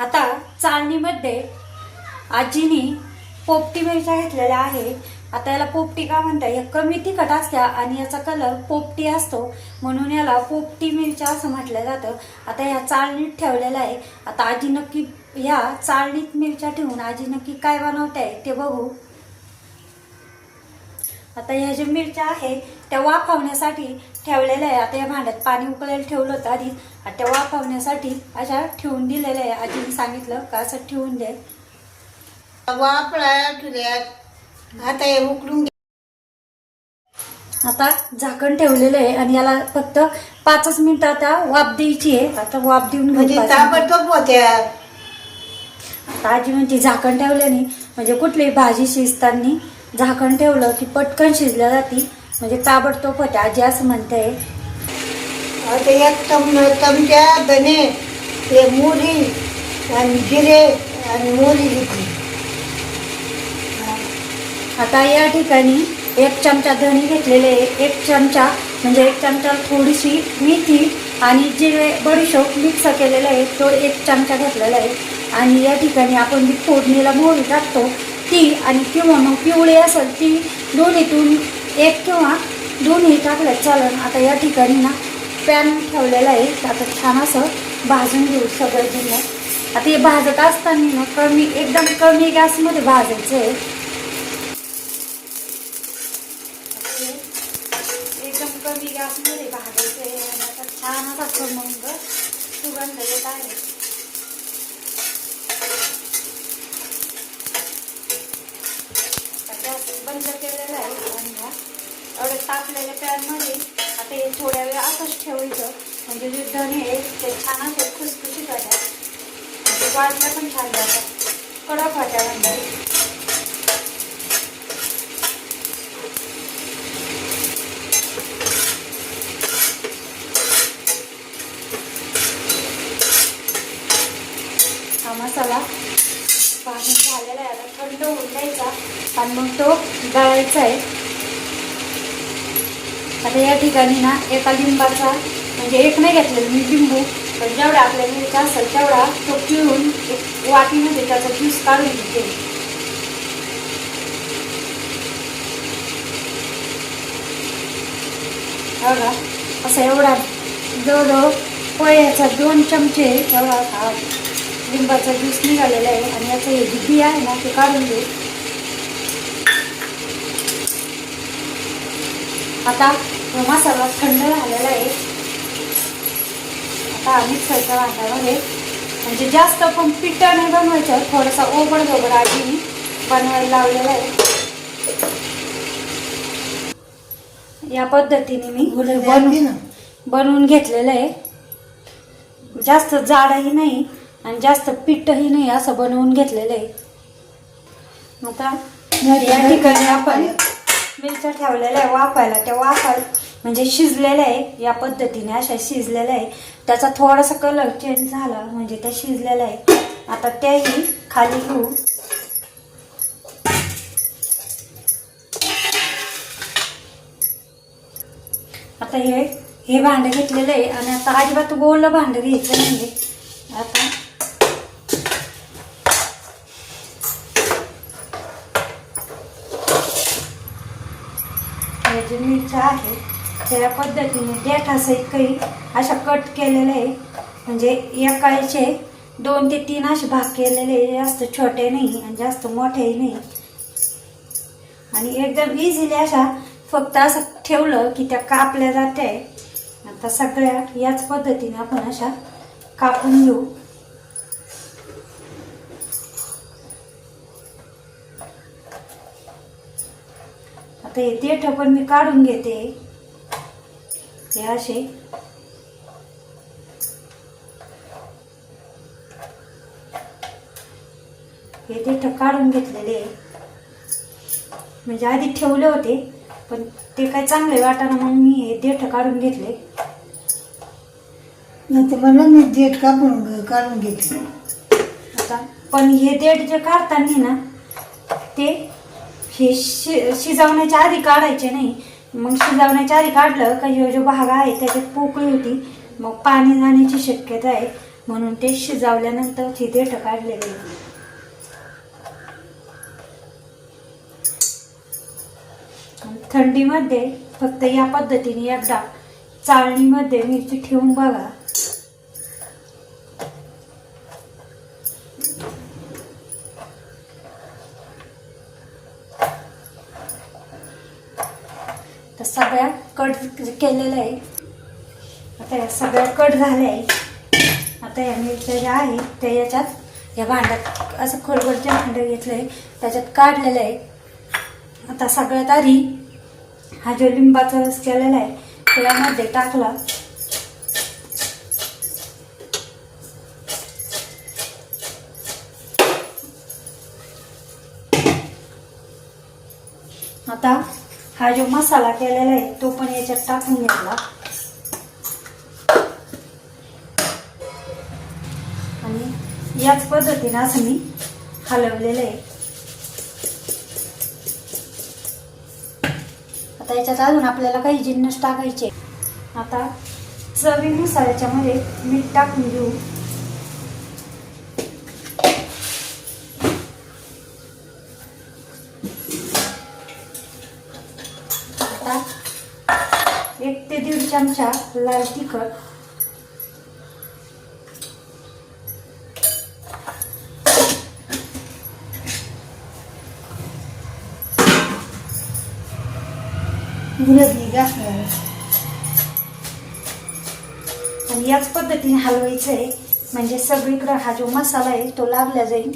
आता चाळणीमध्ये आजीनी पोपटी मिरच्या घेतलेल्या आहे आता याला पोपटी का म्हणतात? या कमी तिखट असत्या आणि याचा कलर पोपटी असतो. म्हणून याला पोपटी मिरच्या असं म्हटलं जातं. आता ह्या चाळणीत ठेवलेलं आहे. आता आजी नक्की ह्या चाळणीत मिरच्या ठेवून आजी नक्की काय बनवते ते बघू. आता ह्या ज्या मिरच्या आहे त्या वाफवण्यासाठी ठेवलेल्या आहे. आता या भांड्यात पाणी उकळायला ठेवलं होतं आधी आणि त्या वाफवण्यासाठी अशा ठेवून दिलेल्या आहे. आजीने सांगितलं का असं ठेवून दे वापळा ठेवल्यात आता हे उकडून. आता झाकण ठेवलेलं आहे आणि याला फक्त पाचच मिनिटं आता वाफ द्यायची आहे. आता वाफ देऊन म्हणजे आता आजी म्हणते झाकण ठेवल्याने म्हणजे कुठलीही भाजी शिजताना झाकण ठेवलं की पटकन शिजल्या जाती म्हणजे ताबडतोब होते आजी असं म्हणते आता एक धने हे मोरी आणि जिरे आणि मोरी घेतली आता या ठिकाणी एक चमचा धणी घेतलेले आहे. एक चमचा म्हणजे एक चमचा थोडीशी मेथी आणि जिरे बडीशोप मिक्स केलेला आहे तो एक चमचा घेतलेला आहे. आणि या ठिकाणी आपण जी फोडणीला मोहरी टाकतो ती आणि किंवा मग पिवळी असेल ती दोन्हीतून एक किंवा दोन्ही टाकलं चालन. आता या ठिकाणी ना पॅन ठेवलेला आहे. आता छान असं भाजून घेऊ सगळं जिल्ह्यात आता हे भाजत असताना ना कमी एकदम कमी गॅसमध्ये भाजायचं आहे. एकदम कमी गॅसमध्ये भाजायचं आहे. आता छान असा खमंग सुगंध येत आहे आता गॅस बंद केलेला आहे आणि ह्या एवढ्या पॅनमध्ये आता हे थोड्या वेळ असंच ठेवायचं. म्हणजे जे धणे आहे ते छान असेल खुसखुशीत होतात म्हणजे वाजल्या पण छान जातात. कडक होत्या म्हणजे मसाला भाजून झालेला आहे. आता थंड होऊन द्यायचा. आणि मग तो गळायचा आहे. आता या ठिकाणी ना एका लिंबाचा म्हणजे एक नाही घेतलेला मी लिंबू पण जेवढा आपल्या मिरचा असेल तेवढा तो पिळून एक वाटीमध्ये त्याचा ज्यूस काढून घेते. हो बघा असा एवढा जवळजवळ पोह्याचा दोन चमचे एवढा लिंबाचा ज्यूस निघालेला आहे आणि याचं हे जी बी आहे ना ते काढून घेऊ. आता हा मसाला थंड झालेला आहे. आता हा मिक्सरच्या भांड्यामध्ये म्हणजे जास्त पण पिठं नाही बनवायचं थोडासा ओबड दोबड आजीने बनवायला लावलेला आहे. या पद्धतीने मी बनवून बनली ना. बनवून घेतलेलं आहे. जास्त जाडही नाही आणि जास्त पिठही नाही असं बनवून घेतलेलं आहे. आता या ठिकाणी आपण मिरच्या ठेवलेल्या आहे वाफायला. त्या वाफायला म्हणजे शिजलेल्या आहे या पद्धतीने अशा शिजलेल्या आहे. त्याचा थोडासा कलर चेंज झाला म्हणजे त्या शिजलेल्या आहे. आता त्याही खाली घेऊ. आता हे हे भांडं घेतलेलं आहे आणि आता अजिबात गोल भांडं घ्यायचं नाही आता हे जे मिरच्या आहेत त्या पद्धतीने देठासहित काही अशा कट केलेल्या आहे. म्हणजे एकाचे दोन ते तीन असे भाग केलेले आहे. जास्त छोटे नाही आणि जास्त मोठेही नाही. आणि एकदम इझिली अशा फक्त असं ठेवलं की त्या कापल्या जाते आता सगळ्या याच पद्धतीने आपण अशा कापून घेऊ. हे देठ पण मी काढून घेते. हे असे. हे देठ काढून घेतलेले. म्हणजे आधी ठेवले होते पण ते काय चांगले वाटाणा मग मी हे देठ काढून घेतले. नाही मला मी देठ कापून काढून घेतली. आता पण हे देठ जे काढताना ना ते हे शि शिजवण्याच्या आधी काढायचे नाही. मग शिजवण्याच्या आधी काढलं का हे जो भाग आहे त्याच्यात पोकळी होती. मग पाणी जाण्याची शक्यता आहे. म्हणून ते शिजवल्यानंतर ती देठ काढलेली आहे. थंडीमध्ये फक्त या पद्धतीने एकदा चाळणीमध्ये मिरची ठेवून बघा. सगळ्या कट केलेल्या आहे. आता या सगळ्या कट झाल्या आहे. आता या मिरच्या ज्या आहेत त्या याच्यात या भांड्यात असं खोलगडचे भांडं घेतलं आहे. त्याच्यात काढलेलं आहे. आता सगळ्यात आधी हा जो लिंबाचा रस केलेला आहे तो यामध्ये टाकला. आता हा जो मसाला केलेला आहे तो पण याच्यात टाकून घेतला. आणि याच पद्धतीने असं मी हलवलेलं आहे. आता याच्यात अजून आपल्याला काही जिन्नस टाकायचे. आता चवीनुसार याच्यामध्ये मीठ टाकून घेऊ आता एक ते दीड चमचा लाल तिखट मुलगी घातलं आणि याच पद्धतीने हलवायचं आहे म्हणजे सगळीकडं हा जो मसाला आहे तो लाभला जाईल.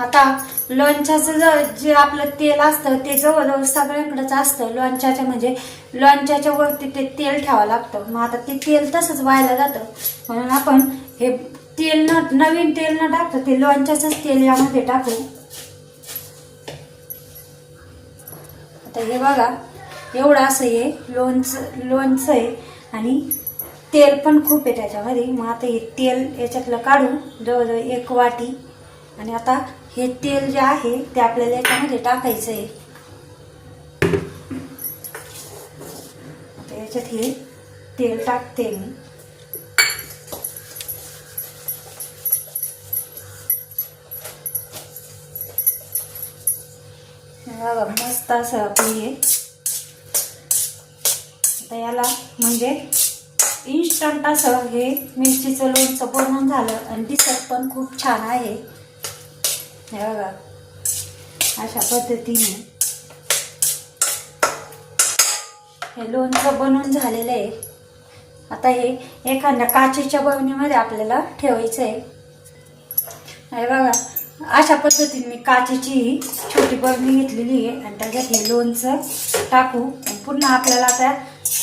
आता लोणच्याचं ज- जे आपलं तेल असतं ते जवळजवळ सगळ्यांकडेच असतं. लोणच्याच्या म्हणजे लोणच्याच्या वरती ते तेल ठेवावं लागतं. मग आता ते तेल तसंच व्हायला जातं. म्हणून आपण हे तेल न नवीन तेल न टाकतो ते लोणच्याचंच तेल यामध्ये टाकू. आता हे बघा एवढं असं हे लोणचं लोणचं आहे आणि तेल पण खूप आहे त्याच्यामध्ये. मग आता हे तेल याच्यातलं काढू जवळजवळ एक वाटी आणि आता हे तेल जे आहे ते आपल्याला याच्यामध्ये टाकायचं आहे याच्यात हे तेल टाकते मी. बघा मस्त असं आपली हे आता याला म्हणजे इन्स्टंट असं हे मिरचीचं लोणचं बनवून झालं आणि दिसत पण खूप छान आहे. हे बघा. अशा पद्धतीने हे लोणचं बनवून झालेलं आहे. आता हे एखाद्या काचेच्या बवणीमध्ये आपल्याला ठेवायचं आहे. हे बघा अशा पद्धतीने मी काचेची छोटी बरणी घेतलेली आहे आणि त्याच्यात हे लोणचं टाकू. पुन्हा आपल्याला आता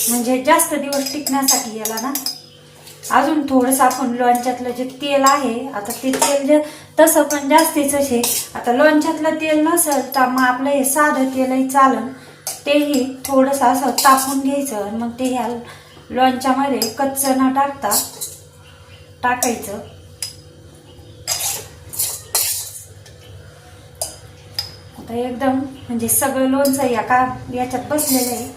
म्हणजे जास्त दिवस टिकण्यासाठी याला ना अजून थोडंसं आपण लोणच्यातलं जे तेल आहे आता ते तेल जे तसं पण जास्तीच आहे. आता लोणच्यातलं तेल नसेल तर मग आपलं हे साधं तेलही चालन. तेही थोडंसं असं तापून घ्यायचं आणि मग ते ह्या लोणच्यामध्ये कच्चं न टाकता टाकायचं. आता एकदम म्हणजे सगळं लोणचं या का याच्यात बसलेलं आहे.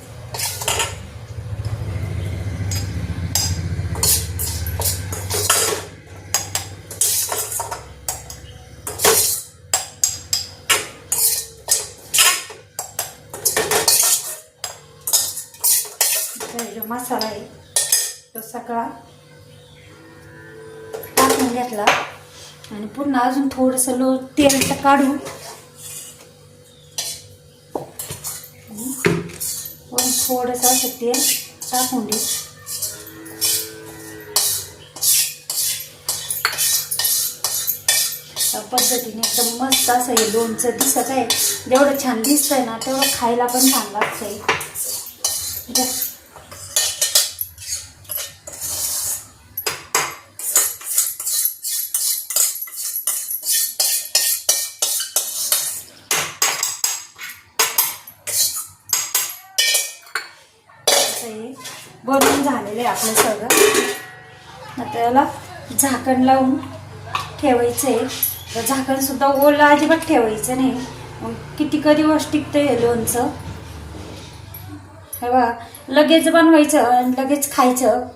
सगळा टाकून घेतला. आणि पुन्हा अजून थोडंसं लो तेल तर काढू थोडंसं असं तेल टाकून दे. पद्धतीने एकदम मस्त असं हे लोणचं दिसत आहे. जेवढं छान दिसतंय ना तेवढं खायला पण छान लागतंय जा. आता हे बनवून झालेलं आहे आपलं सगळं. आता त्याला झाकण लावून ठेवायचं आहे तर झाकणसुद्धा ओला ओलं अजिबात ठेवायचं नाही. मग किती कधी दिवस टिकतं हे लोणचं. हे बघा लगेच बनवायचं आणि लगेच खायचं.